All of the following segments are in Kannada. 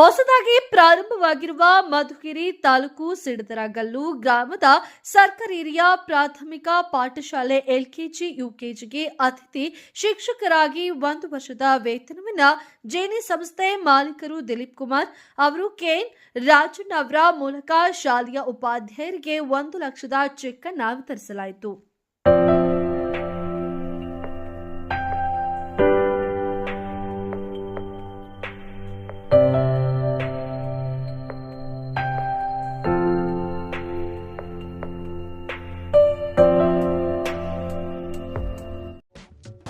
ಹೊಸದಾಗಿ ಪ್ರಾರಂಭವಾಗಿರುವ ಮಧುಗಿರಿ ತಾಲೂಕು ಸಿಡದರಗಲ್ಲು ಗ್ರಾಮದ ಸರ್ಕಾರಿ ಹಿರಿಯ ಪ್ರಾಥಮಿಕ ಪಾಠಶಾಲೆ ಎಲ್ಕೆಜಿ, ಯುಕೆಜಿಗೆ ಅತಿಥಿ ಶಿಕ್ಷಕರಾಗಿ ಒಂದು ವರ್ಷದ ವೇತನವನ್ನ ಜೇನಿ ಸಂಸ್ಥೆ ಮಾಲೀಕರು ದಿಲೀಪ್ ಕುಮಾರ್ ಅವರು, ಕೆಎನ್ ರಾಜಣ್ಣ ಅವರ ಮೂಲಕ ಶಾಲೆಯ ಉಪಾಧ್ಯಾಯರಿಗೆ ಒಂದು ಲಕ್ಷದ ಚೆಕ್ ಅನ್ನ ವಿತರಿಸಲಾಯಿತು.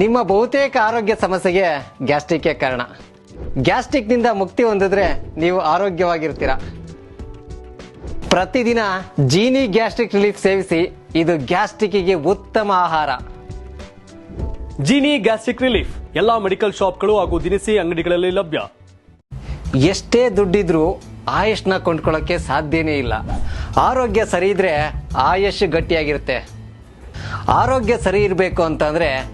ನಿಮ್ಮ ಬಹುತೇಕ ಆರೋಗ್ಯ ಸಮಸ್ಯೆಗೆ ಗ್ಯಾಸ್ಟ್ರಿಕ್ ಕಾರಣ. ಗ್ಯಾಸ್ಟ್ರಿಕ್ನಿಂದ ಮುಕ್ತಿ ಹೊಂದಿದ್ರೆ ನೀವು ಆರೋಗ್ಯವಾಗಿರ್ತೀರ. ಪ್ರತಿದಿನ ಜೀನಿ ಗ್ಯಾಸ್ಟ್ರಿಕ್ ರಿಲೀಫ್ ಸೇವಿಸಿ ಇದು ಗ್ಯಾಸ್ಟ್ರಿಕ್ಗೆ ಉತ್ತಮ ಆಹಾರ. ಜೀನಿ ಗ್ಯಾಸ್ಟ್ರಿಕ್ ರಿಲೀಫ್ ಎಲ್ಲಾ ಮೆಡಿಕಲ್ ಶಾಪ್ಗಳು ಹಾಗೂ ದಿನಸಿ ಅಂಗಡಿಗಳಲ್ಲಿ ಲಭ್ಯ. ಎಷ್ಟೇ ದುಡ್ಡಿದ್ರೂ ಆಯುಷ್ನ ಕೊಂಡ್ಕೊಳ್ಳೋಕೆ ಸಾಧ್ಯನೇ ಇಲ್ಲ. ಆರೋಗ್ಯ ಸರಿ ಇದ್ರೆ ಆಯುಷ್ ಗಟ್ಟಿಯಾಗಿರುತ್ತೆ. ಆರೋಗ್ಯ ಸರಿ ಇರಬೇಕು ಅಂತಂದ್ರೆ